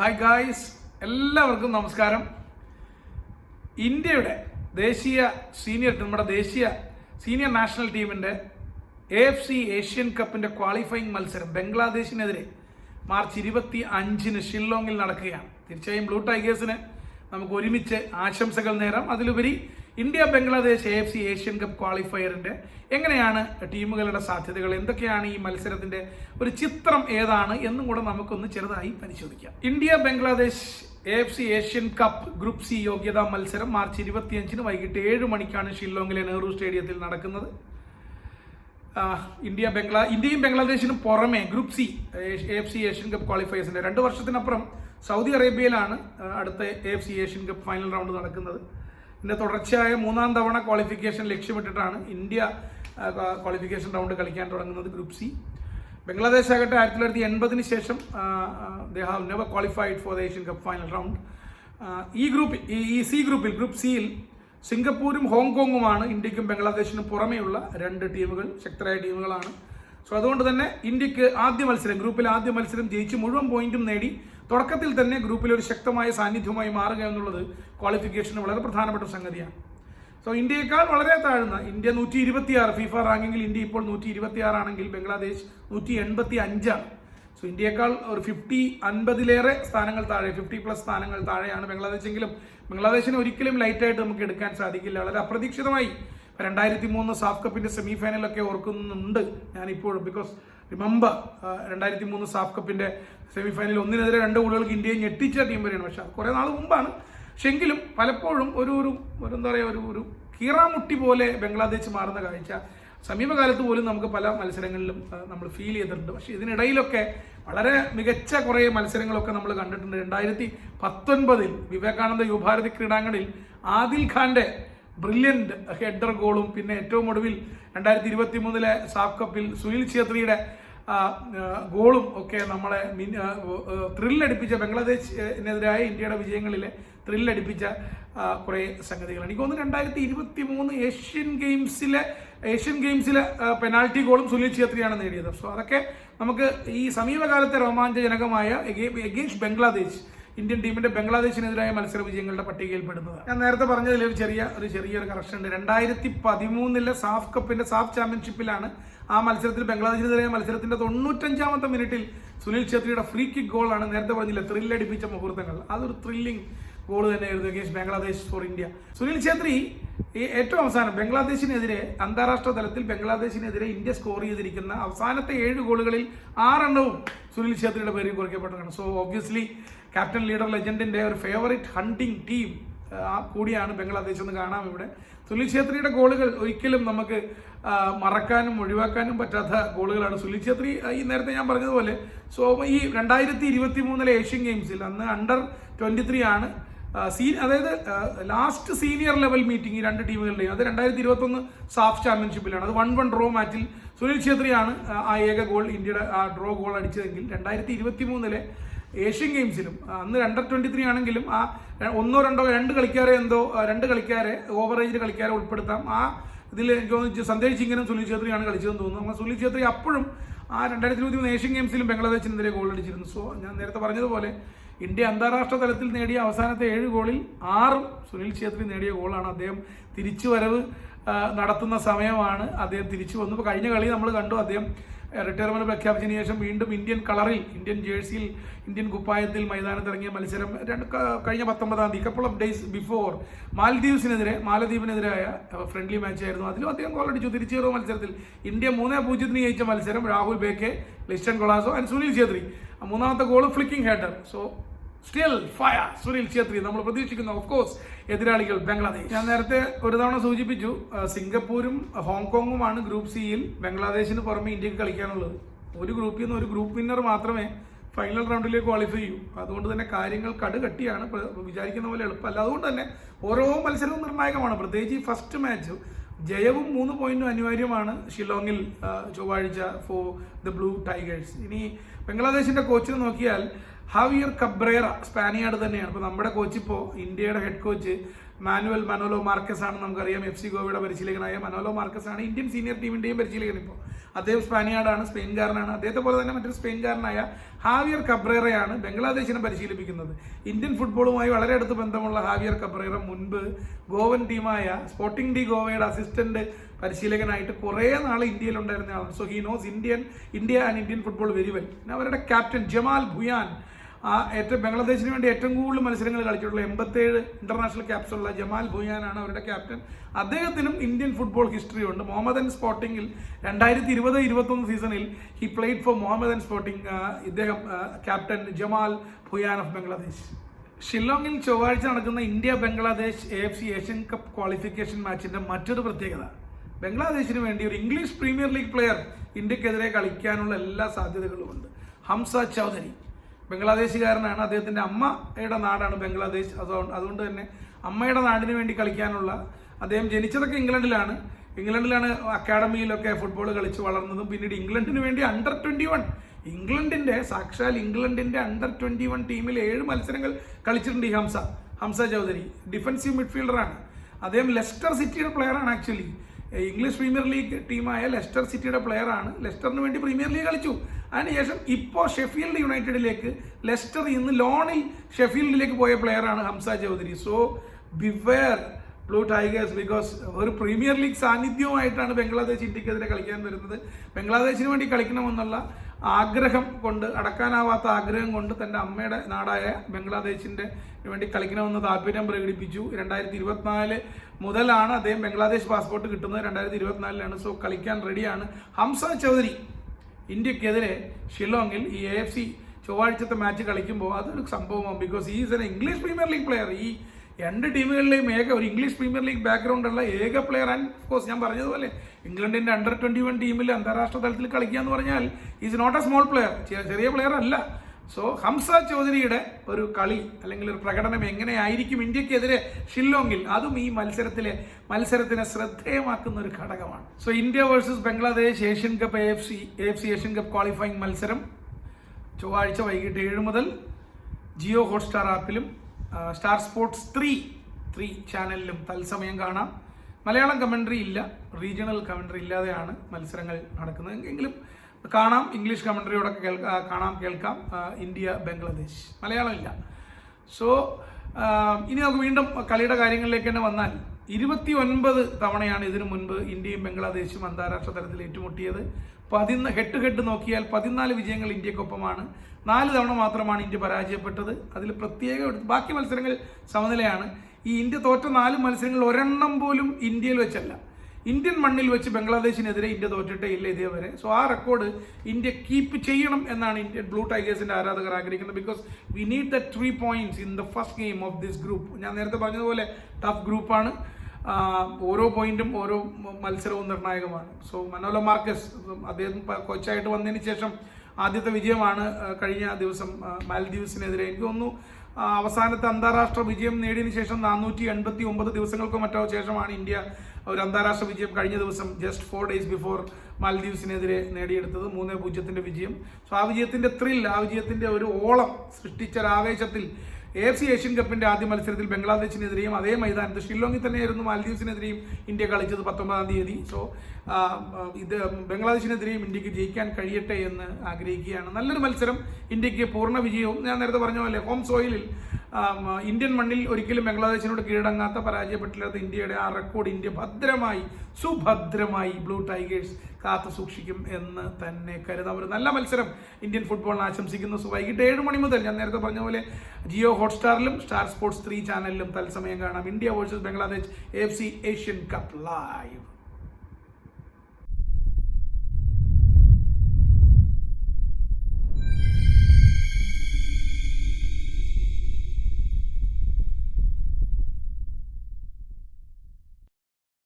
Hi guys എല്ലാവർക്കും നമസ്കാരം. ഇന്ത്യയുടെ ദേശീയ സീനിയർ നമ്മുടെ ദേശീയ സീനിയർ നാഷണൽ ടീമിന്റെ എ എഫ് സി ഏഷ്യൻ കപ്പിന്റെ ക്വാളിഫയിങ് മത്സരം ബംഗ്ലാദേശിനെതിരെ മാർച്ച് ഇരുപത്തി അഞ്ചിന് ഷില്ലോങ്ങിൽ നടക്കുകയാണ്. തീർച്ചയായും ബ്ലൂ ടൈഗേഴ്സിന് നമുക്ക് ഒരുമിച്ച് ആശംസകൾ നേരാം. അതിലുപരി India Bangladesh A F C Asian cup ക്വാളിഫയറിന്റെ എങ്ങനെയാണ് ടീമുകളുടെ സാധ്യതകൾ? എന്തൊക്കെയാണ് ഈ മത്സരത്തിന്റെ ഒരു ചിത്രം ഏതാണ് എന്നും കൂടെ നമുക്കൊന്ന് ചെറുതായി പരിശോധിക്കാം. India Bangladesh A F C Asian cup group C യോഗ്യതാ മത്സരം മാർച്ച് ഇരുപത്തിയഞ്ചിന് വൈകിട്ട് ഏഴ് മണിക്കാണ് ഷില്ലോങ്ങിലെ നെഹ്റു സ്റ്റേഡിയത്തിൽ നടക്കുന്നത്. ഇന്ത്യ ബംഗ്ലാ ഇന്ത്യയും ബംഗ്ലാദേശിനും പുറമെ group C F C Asian cup ക്വാളിഫയേഴ്സിന്റെ രണ്ട് വർഷത്തിനപ്പുറം സൗദി അറേബ്യയിലാണ് അടുത്ത F C Asian cup final round നടക്കുന്നത്. ഇതിന്റെ തുടർച്ചയായ മൂന്നാം തവണ ക്വാളിഫിക്കേഷൻ ലക്ഷ്യമിട്ടിട്ടാണ് ഇന്ത്യ ക്വാളിഫിക്കേഷൻ റൗണ്ട് കളിക്കാൻ തുടങ്ങുന്നത് ഗ്രൂപ്പ് സി ബംഗ്ലാദേശ് ആകട്ടെ ആയിരത്തി തൊള്ളായിരത്തി എൺപതിന് ശേഷം they have never qualified for the Asian cup final round ഈ ഗ്രൂപ്പിൽ ഈ സി ഗ്രൂപ്പിൽ ഗ്രൂപ്പ് സിയിൽ സിംഗപ്പൂരും ഹോങ്കോങ്ങുമാണ് ഇന്ത്യക്കും ബംഗ്ലാദേശിനും പുറമെയുള്ള രണ്ട് ടീമുകൾ ശക്തരായ ടീമുകളാണ്. സോ അതുകൊണ്ട് തന്നെ ഇന്ത്യയ്ക്ക് ആദ്യ മത്സരം ഗ്രൂപ്പിൽ ആദ്യ മത്സരം ജയിച്ച് മുഴുവൻ പോയിന്റും നേടി തുടക്കത്തിൽ തന്നെ ഗ്രൂപ്പിൽ ഒരു ശക്തമായ സാന്നിധ്യമായി മാറുക എന്നുള്ളത് ക്വാളിഫിക്കേഷന് വളരെ പ്രധാനപ്പെട്ട സംഗതിയാണ്. സോ ഇന്ത്യയേക്കാൾ വളരെ താഴ്ന്ന ഇന്ത്യ നൂറ്റി ഇരുപത്തിയാറ് ഫിഫ റാങ്കിങ്ങിൽ ഇന്ത്യ ഇപ്പോൾ നൂറ്റി ഇരുപത്തിയാറ് ആണെങ്കിൽ ബംഗ്ലാദേശ് നൂറ്റി എൺപത്തി അഞ്ചാണ് സോ ഇന്ത്യയേക്കാൾ ഒരു ഫിഫ്റ്റി അൻപതിലേറെ സ്ഥാനങ്ങൾ താഴെ ഫിഫ്റ്റി പ്ലസ് സ്ഥാനങ്ങൾ താഴെയാണ് ബംഗ്ലാദേശ് എങ്കിലും ബംഗ്ലാദേശിനെ ഒരിക്കലും ലൈറ്റായിട്ട് നമുക്ക് എടുക്കാൻ സാധിക്കില്ല. വളരെ അപ്രതീക്ഷിതമായി രണ്ടായിരത്തി മൂന്ന് സാഫ് കപ്പിന്റെ സെമി ഫൈനലൊക്കെ ഓർക്കുന്നുണ്ട് ഞാനിപ്പോഴും. ബിക്കോസ് റിമെമ്പർ രണ്ടായിരത്തി മൂന്ന് സാഫ് കപ്പിന്റെ സെമി ഫൈനൽ ഒന്നിനെതിരെ രണ്ട് ഗോളുകൾക്ക് ഇന്ത്യയെ ഞെട്ടിച്ച ടീം വരെയാണ്. പക്ഷെ അത് കുറേ നാൾ മുമ്പാണ്. പക്ഷെ എങ്കിലും പലപ്പോഴും ഒരു ഒരു ഒരു എന്താ പറയുക ഒരു ഒരു കീറാമുട്ടി പോലെ ബംഗ്ലാദേശ് മാറുന്ന കാഴ്ച സമീപകാലത്ത് പോലും നമുക്ക് പല മത്സരങ്ങളിലും നമ്മൾ ഫീൽ ചെയ്തിട്ടുണ്ട്. പക്ഷേ ഇതിനിടയിലൊക്കെ വളരെ മികച്ച കുറേ മത്സരങ്ങളൊക്കെ നമ്മൾ കണ്ടിട്ടുണ്ട്. രണ്ടായിരത്തി പത്തൊൻപതിൽ വിവേകാനന്ദ യുവഭാരതി ക്രീഡാങ്കണിൽ ആദിൽ ഖാന്റെ ബ്രില്യന്റ് ഹെഡർ ഗോളും പിന്നെ ഏറ്റവും ഒടുവിൽ രണ്ടായിരത്തി ഇരുപത്തി മൂന്നിലെ സാഫ് കപ്പിൽ സുനിൽ ഛേത്രിയുടെ ഗോളും ഒക്കെ നമ്മളെ മിൻ ത്രില്ലടിപ്പിച്ച ബംഗ്ലാദേശിനെതിരായ ഇന്ത്യയുടെ വിജയങ്ങളിൽ ത്രില്ലടിപ്പിച്ച കുറേ സംഗതികളാണ്. എനിക്ക് തോന്നുന്നു രണ്ടായിരത്തി ഇരുപത്തി മൂന്ന് ഏഷ്യൻ ഗെയിംസിലെ ഏഷ്യൻ ഗെയിംസിലെ പെനാൽറ്റി ഗോളും സുനിൽ ഛേത്രിയാണ് നേടിയത്. സോ അതൊക്കെ നമുക്ക് ഈ സമീപകാലത്തെ രോമാഞ്ചജനകമായ എഗെയിൻസ്റ്റ് ബംഗ്ലാദേശ് ഇന്ത്യൻ ടീമിന്റെ ബംഗ്ലാദേശിനെതിരായ മത്സര വിജയങ്ങളുടെ പട്ടികയിൽ പെടുന്നത് ഞാൻ നേരത്തെ പറഞ്ഞതിൽ ഒരു ചെറിയ ഒരു ചെറിയൊരു കറക്ഷൻ ഉണ്ട്. രണ്ടായിരത്തി പതിമൂന്നിലെ സാഫ് കപ്പിന്റെ സാഫ് ചാമ്പ്യൻഷിപ്പിലാണ് ആ മത്സരത്തിൽ ബംഗ്ലാദേശിനെതിരായ മത്സരത്തിന്റെ തൊണ്ണൂറ്റഞ്ചാമത്തെ മിനിറ്റിൽ സുനിൽ ഛേത്രിയുടെ ഫ്രീ കിക്ക് ഗോളാണ് നേരത്തെ പറഞ്ഞില്ല ത്രില്ലടിപ്പിച്ച മുഹൂർത്തങ്ങൾ. അതൊരു ത്രില്ലിംഗ് ഗോൾ തന്നെയായിരുന്നു against Bangladesh for India. Sunil Chhetri ഈ ഏറ്റവും അവസാനം ബംഗ്ലാദേശിനെതിരെ അന്താരാഷ്ട്ര തലത്തിൽ ബംഗ്ലാദേശിനെതിരെ ഇന്ത്യ സ്കോർ ചെയ്തിരിക്കുന്ന അവസാനത്തെ ഏഴ് ഗോളുകളിൽ ആറെണ്ണവും സുനിൽ ഛേത്രിയുടെ പേരിൽ കുറിക്കപ്പെട്ടതാണ് സോ ഒബ്വിയസ്ലി ക്യാപ്റ്റൻ ലീഡർ ലെജൻഡിന്റെ ഒരു ഫേവറേറ്റ് ഹണ്ടിങ് ടീം ആ, കൂടിയാണ് ബംഗ്ലാദേശ് എന്ന് കാണാം ഇവിടെ. സുനിൽ ഛേത്രിയുടെ ഗോളുകൾ ഒരിക്കലും നമുക്ക് മറക്കാനും ഒഴിവാക്കാനും പറ്റാത്ത ഗോളുകളാണ്. സുനിൽ ഛേത്രി ഈ നേരത്തെ ഞാൻ പറഞ്ഞതുപോലെ സോ ഈ രണ്ടായിരത്തി ഇരുപത്തി മൂന്നിലെ ഏഷ്യൻ ഗെയിംസിൽ അന്ന് അണ്ടർ ട്വന്റി ത്രീ ആണ് സീ അതായത് ലാസ്റ്റ് സീനിയർ ലെവൽ മീറ്റിംഗ് ഈ രണ്ട് ടീമുകളുടെയും അത് രണ്ടായിരത്തി ഇരുപത്തൊന്ന് സാഫ് ചാമ്പ്യൻഷിപ്പിലാണ് അത് വൺ വൺ ഡ്രോ മാച്ചിൽ സുനിൽ ഛേത്രിയാണ് ആ ഏക ഗോൾ ഇന്ത്യയുടെ ആ ഡ്രോ ഗോൾ അടിച്ചതെങ്കിൽ രണ്ടായിരത്തി ഇരുപത്തി മൂന്നിലെ ഏഷ്യൻ ഗെയിംസിലും. അന്ന് രണ്ടർ ട്വന്റി ത്രീ ആണെങ്കിലും ആ ഒന്നോ രണ്ടോ രണ്ട് കളിക്കാരെ എന്തോ രണ്ട് കളിക്കാരെ ഓവർ ഏജ് കളിക്കാരെ ഉൾപ്പെടുത്താം. ആ ഇതിൽ എനിക്ക് തോന്നുന്നു സന്ദേശ് സിംഗിനും സുനിൽ ഛേത്രിയാണ് കളിച്ചതെന്ന് തോന്നുന്നു. അപ്പോൾ സുനിൽ ഛേത്രി അപ്പോഴും ആ രണ്ടായിരത്തി ഇരുപത്തി മൂന്ന് ഏഷ്യൻ ഗെയിംസിലും ബംഗ്ലാദേശിനെതിരെ ഗോൾ അടിച്ചിരുന്നു. സോ ഞാൻ നേരത്തെ പറഞ്ഞതുപോലെ ഇന്ത്യ അന്താരാഷ്ട്ര തലത്തിൽ നേടിയ അവസാനത്തെ ഏഴ് ഗോളിൽ ആറും സുനിൽ ഛേത്രി നേടിയ ഗോളാണ് അദ്ദേഹം തിരിച്ചു വരവ് നടത്തുന്ന സമയമാണ് അദ്ദേഹം തിരിച്ചു വന്നു ഇപ്പോൾ കഴിഞ്ഞ കളി നമ്മൾ കണ്ടു. അദ്ദേഹം റിട്ടയർമെന്റ് പ്രഖ്യാപിച്ചതിന് ശേഷം വീണ്ടും ഇന്ത്യൻ കളറിൽ ഇന്ത്യൻ ജേഴ്സിയിൽ ഇന്ത്യൻ കുപ്പായത്തിൽ മൈതാനത്ത് ഇറങ്ങിയ മത്സരം രണ്ട് കഴിഞ്ഞ പത്തൊമ്പതാം തീയതി കപ്പിൾ ഓഫ് ഡേയ്സ് ബിഫോർ മാലദ്വീപ്സിനെതിരെ മാലദ്വീപിനെതിരായ ഫ്രണ്ട്ലി മാച്ച് ആയിരുന്നു. അതിലും അദ്ദേഹം ഗോളടിച്ചു തിരിച്ചേറുന്ന തിരിച്ചു മത്സരത്തിൽ ഇന്ത്യ മൂന്നേ പൂജ്യത്തിന് ജയിച്ച മത്സരം രാഹുൽ ബേക്കെ ലിസ്റ്റൻ കൊളാസോ ആൻഡ് സുനിൽ ഛേത്രി. മൂന്നാമത്തെ goal flicking header so still fire Sunil Chhetri നമ്മൾ പ്രതീക്ഷിക്കുന്നു ഓഫ് കോഴ്സ് എതിരാളികൾ ബംഗ്ലാദേശ് ഞാൻ നേരത്തെ ഒരു തവണ സൂചിപ്പിച്ചു സിംഗപ്പൂരും ഹോങ്കോങ്ങുമാണ് ഗ്രൂപ്പ് സിയിൽ ബംഗ്ലാദേശിന് പുറമെ ഇന്ത്യയ്ക്ക് കളിക്കാനുള്ളത്. ഒരു ഗ്രൂപ്പിൽ നിന്ന് ഒരു ഗ്രൂപ്പ് വിന്നർ മാത്രമേ ഫൈനൽ റൗണ്ടിലേക്ക് ക്വാളിഫൈ ചെയ്യൂ. അതുകൊണ്ട് തന്നെ കാര്യങ്ങൾ കടുകട്ടിയാണ്. വിചാരിക്കുന്ന പോലെ എളുപ്പമല്ല. അതുകൊണ്ട് തന്നെ ഓരോ മത്സരവും നിർണായകമാണ്. പ്രത്യേകിച്ച് ഈ ഫസ്റ്റ് മാച്ച് ജയവും മൂന്ന് പോയിന്റും അനിവാര്യമാണ് ഷിലോങ്ങിൽ ചൊവ്വാഴ്ച ഫോർ ദ ബ്ലൂ ടൈഗേഴ്സ് ഇനി ബംഗ്ലാദേശിന്റെ കോച്ചിനെ നോക്കിയാൽ ഹാവിയർ കബ്രേറ സ്പാനിയാർഡ് തന്നെയാണ്. ഇപ്പോൾ നമ്മുടെ കോച്ച് ഇപ്പോൾ ഇന്ത്യയുടെ head coach Manuel Manolo Marquez ആണ് നമുക്കറിയാം. എഫ് സി ഗോവയുടെ പരിശീലകനായ മനോലോ മാർക്കസ് ആണ് ഇന്ത്യൻ സീനിയർ ടീമിന്റെയും പരിശീലകൻ ഇപ്പോൾ അദ്ദേഹം സ്പാനിയാർഡാണ് സ്പെയിൻകാരനാണ്. അദ്ദേഹത്തെ പോലെ തന്നെ മറ്റൊരു സ്പെയിൻകാരനായ ഹാവിയർ കബ്രേറയാണ് ബംഗ്ലാദേശിനെ പരിശീലിപ്പിക്കുന്നത്. ഇന്ത്യൻ ഫുട്ബോളുമായി വളരെ അടുത്ത് ബന്ധമുള്ള ഹാവിയർ കബ്രേറ മുൻപ് ഗോവൻ ടീമായ സ്പോർട്ടിംഗ് ഡി ഗോവയുടെ അസിസ്റ്റന്റ് പരിശീലകനായിട്ട് കുറേ നാൾ ഇന്ത്യയിൽ ഉണ്ടായിരുന്ന ആളാണ് so he knows Indian India and Indian football very well പിന്നെ അവരുടെ ക്യാപ്റ്റൻ ജമാൽ ഭുയാൻ ആ ഏറ്റവും ബംഗ്ലാദേശിന് വേണ്ടി ഏറ്റവും കൂടുതൽ മത്സരങ്ങൾ കളിച്ചിട്ടുള്ള എൺപത്തേഴ് ഇന്റർനാഷണൽ ക്യാപ്സുള്ള ജമാൽ ഭുയാനാണ് അവരുടെ ക്യാപ്റ്റൻ അദ്ദേഹത്തിനും ഇന്ത്യൻ ഫുട്ബോൾ ഹിസ്റ്ററി ഉണ്ട്. മുഹമ്മദൻ സ്പോർട്ടിങ്ങിൽ രണ്ടായിരത്തി ഇരുപത് ഇരുപത്തൊന്ന് സീസണിൽ he played for Mohammedan sporting ഇദ്ദേഹം ക്യാപ്റ്റൻ ജമാൽ ഭുയാൻ ഓഫ് ബംഗ്ലാദേശ് ഷില്ലോങ്ങിൽ ചൊവ്വാഴ്ച നടക്കുന്ന India Bangladesh A F C Asian cup qualification മാച്ചിന്റെ മറ്റൊരു പ്രത്യേകത. ബംഗ്ലാദേശിന് വേണ്ടി ഒരു ഇംഗ്ലീഷ് പ്രീമിയർ ലീഗ് പ്ലെയർ ഇന്ത്യക്കെതിരെ കളിക്കാനുള്ള എല്ലാ സാധ്യതകളും ഉണ്ട്. ഹംസ ചൗധരി. ബംഗ്ലാദേശുകാരനാണ്. അദ്ദേഹത്തിന്റെ അമ്മയുടെ നാടാണ് ബംഗ്ലാദേശ്. അതുകൊണ്ട് അതുകൊണ്ട് തന്നെ അമ്മയുടെ നാടിന് വേണ്ടി കളിക്കാനുള്ള അദ്ദേഹം ജനിച്ചതൊക്കെ ഇംഗ്ലണ്ടിലാണ്. ഇംഗ്ലണ്ടിലാണ് അക്കാഡമിയിലൊക്കെ ഫുട്ബോൾ കളിച്ച് വളർന്നതും. പിന്നീട് ഇംഗ്ലണ്ടിന് വേണ്ടി അണ്ടർ ട്വന്റി വൺ ഇംഗ്ലണ്ടിന്റെ സാക്ഷാൽ ഇംഗ്ലണ്ടിന്റെ അണ്ടർ ട്വന്റി വൺ ടീമിൽ ഏഴ് മത്സരങ്ങൾ കളിച്ചിട്ടുണ്ട് ഈ ഹംസ. ഹംസ ചൗധരി. ഡിഫൻസീവ് മിഡ്ഫീൽഡറാണ് അദ്ദേഹം ലെസ്റ്റർ സിറ്റിയുടെ പ്ലെയറാണ് ആക്ച്വലി ഇംഗ്ലീഷ് പ്രീമിയർ ലീഗ് ടീമായ ലെസ്റ്റർ സിറ്റിയുടെ പ്ലെയറാണ്. ലെസ്റ്ററിന് വേണ്ടി പ്രീമിയർ ലീഗ് കളിച്ചു. അതിനുശേഷം ഇപ്പോൾ ഷെഫീൽഡ് യുണൈറ്റഡിലേക്ക് ലെസ്റ്റർ ഇന്ന് ലോണിൽ ഷെഫീൽഡിലേക്ക് പോയ പ്ലെയറാണ് Hamza Chowdhury. So beware blue tigers because ഒരു പ്രീമിയർ ലീഗ് സാന്നിധ്യവുമായിട്ടാണ് ബംഗ്ലാദേശ് ഇന്ത്യക്കെതിരെ കളിക്കാൻ വരുന്നത്. ബംഗ്ലാദേശിന് വേണ്ടി കളിക്കണമെന്നുള്ള ആഗ്രഹം കൊണ്ട് അടക്കാനാവാത്ത ആഗ്രഹം കൊണ്ട് തന്റെ അമ്മയുടെ നാടായ ബംഗ്ലാദേശിന്റെ വേണ്ടി കളിക്കണമെന്ന് താല്പര്യം പ്രകടിപ്പിച്ചു. രണ്ടായിരത്തി ഇരുപത്തിനാല് മുതലാണ് അദ്ദേഹം ബംഗ്ലാദേശ് പാസ്പോർട്ട് കിട്ടുന്നത്. രണ്ടായിരത്തി ഇരുപത്തിനാലിലാണ് സോ കളിക്കാൻ റെഡിയാണ്. ഹംസ ചൗധരി ഇന്ത്യക്കെതിരെ ഷില്ലോങ്ങിൽ ഈ എ എഫ് സി ചൊവ്വാഴ്ചത്തെ മാച്ച് കളിക്കുമ്പോൾ അതൊരു സംഭവമാണ്. Because is an English premier league player ഈ രണ്ട് ടീമുകളിലെയും ഏക ഒരു ഇംഗ്ലീഷ് പ്രീമിയർ ലീഗ് ബാക്ക്ഗ്രൗണ്ട് ഉള്ള ഏക പ്ലെയർ ആൻഡ് കോഴ്സ് ഞാൻ പറഞ്ഞതുപോലെ ഇംഗ്ലണ്ടിന്റെ അണ്ടർ ട്വന്റി വൺ ടീമിൽ അന്താരാഷ്ട്ര തലത്തിൽ കളിക്കുക എന്ന് പറഞ്ഞാൽ is not a small player ചെറിയ പ്ലെയർ അല്ല. സോ ഹംസ ചൗധരിയുടെ ഒരു കളി അല്ലെങ്കിൽ ഒരു പ്രകടനം എങ്ങനെയായിരിക്കും ഇന്ത്യക്കെതിരെ ഷില്ലോങ്ങിൽ? അതും ഈ മത്സരത്തിലെ മത്സരത്തിനെ ശ്രദ്ധേയമാക്കുന്ന ഒരു ഘടകമാണ്. So India versus Bangladesh Asian cup A F C A F C Asian cup qualifying മത്സരം ചൊവ്വാഴ്ച വൈകിട്ട് ഏഴ് മുതൽ ജിയോ ഹോട്ട്സ്റ്റാർ ആപ്പിലും സ്റ്റാർ സ്പോർട്സ് ത്രീ ത്രീ ചാനലിലും തത്സമയം കാണാം. മലയാളം കമൻട്രി ഇല്ല റീജിയണൽ കമൻട്രി ഇല്ലാതെയാണ് മത്സരങ്ങൾ നടക്കുന്നത്. എങ്കിലും കാണാം ഇംഗ്ലീഷ് കമൻട്രിയോടൊക്കെ കേൾക്കാം കാണാം കേൾക്കാം. ഇന്ത്യ ബംഗ്ലാദേശ്. മലയാളം ഇല്ല. സോ ഇനി നമുക്ക് വീണ്ടും കളിയുടെ കാര്യങ്ങളിലേക്ക് തന്നെ വന്നാൽ ഇരുപത്തി ഒൻപത് തവണയാണ് ഇതിനു മുൻപ് ഇന്ത്യയും ബംഗ്ലാദേശും അന്താരാഷ്ട്ര തലത്തിൽ ഏറ്റുമുട്ടിയത്. പതിന്ന് ഹെഡ് ഹെഡ് നോക്കിയാൽ പതിനാല് വിജയങ്ങൾ ഇന്ത്യക്കൊപ്പമാണ്. നാല് തവണ മാത്രമാണ് ഇന്ത്യ പരാജയപ്പെട്ടത്. അതിൽ പ്രത്യേക ബാക്കി മത്സരങ്ങൾ സമനിലയാണ്. ഈ ഇന്ത്യ തോറ്റ നാല് മത്സരങ്ങൾ ഒരെണ്ണം പോലും ഇന്ത്യയിൽ വെച്ചല്ല. ഇന്ത്യൻ മണ്ണിൽ വെച്ച് ബംഗ്ലാദേശിനെതിരെ ഇന്ത്യ തോറ്റിട്ടേ ഇല്ല ഇതേവരെ. സോ ആ റെക്കോർഡ് ഇന്ത്യ കീപ്പ് ചെയ്യണം എന്നാണ് ഇന്ത്യൻ ബ്ലൂ ടൈഗേഴ്സിന്റെ ആരാധകർ ആഗ്രഹിക്കുന്നത്. Because we need the three points in the first game of this group ഞാൻ നേരത്തെ പറഞ്ഞതുപോലെ ടഫ് ഗ്രൂപ്പാണ് ഓരോ പോയിന്റും ഓരോ മത്സരവും നിർണായകമാണ്. സോ മനോല മാർക്കസ് അദ്ദേഹം കോച്ചായിട്ട് വന്നതിന് ശേഷം ആദ്യത്തെ വിജയമാണ് കഴിഞ്ഞ ദിവസം മാൽദീവ്സിനെതിരെ എനിക്ക് തോന്നുന്നു അവസാനത്തെ അന്താരാഷ്ട്ര വിജയം നേടിയതിന് ശേഷം നാനൂറ്റി എൺപത്തി ഒമ്പത് ദിവസങ്ങൾക്കോ മറ്റോ ശേഷമാണ് ഇന്ത്യ ഒരു അന്താരാഷ്ട്ര വിജയം കഴിഞ്ഞ ദിവസം ജസ്റ്റ് ഫോർ ഡേയ്സ് ബിഫോർ മാൽദീവ്സിനെതിരെ നേടിയെടുത്തത്. മൂന്നേ പൂജ്യത്തിന്റെ വിജയം. സോ ആ വിജയത്തിന്റെ ത്രിൽ ആ വിജയത്തിന്റെ ഒരു ഓളം സൃഷ്ടിച്ച ഒരു ആവേശത്തിൽ എ എഫ് സി ഏഷ്യൻ കപ്പിന്റെ ആദ്യ മത്സരത്തിൽ ബംഗ്ലാദേശിനെതിരെയും അതേ മൈതാനത്ത് ഷില്ലോങ്ങിൽ തന്നെയായിരുന്നു മാലദ്വീപ്സിനെതിരെയും ഇന്ത്യ കളിച്ചത് പത്തൊമ്പതാം തീയതി. സോ ഇത് ബംഗ്ലാദേശിനെതിരെയും ഇന്ത്യയ്ക്ക് ജയിക്കാൻ കഴിയട്ടെ എന്ന് ആഗ്രഹിക്കുകയാണ്. നല്ലൊരു മത്സരം. ഇന്ത്യയ്ക്ക് പൂർണ വിജയവും ഞാൻ നേരത്തെ പറഞ്ഞ പോലെ ഹോം സോയിലിൽ ഇന്ത്യൻ മണ്ണിൽ ഒരിക്കലും ബംഗ്ലാദേശിനോട് കീഴടങ്ങാത്ത പരാജയപ്പെട്ടില്ലാത്ത ഇന്ത്യയുടെ ആ റെക്കോർഡ് ഇന്ത്യ ഭദ്രമായി സുഭദ്രമായി ബ്ലൂ ടൈഗേഴ്സ് കാത്തു സൂക്ഷിക്കും എന്ന് തന്നെ കരുതാം. ഒരു നല്ല മത്സരം ഇന്ത്യൻ ഫുട്ബോളിന് ആശംസിക്കുന്നു. വൈകിട്ട് ഏഴ് മണി മുതൽ ഞാൻ നേരത്തെ പറഞ്ഞ പോലെ ജിയോ ഹോട്ട്സ്റ്റാറിലും സ്റ്റാർ സ്പോർട്സ് ത്രീ ചാനലിലും തത്സമയം കാണാം. India versus Bangladesh F C Asian cup live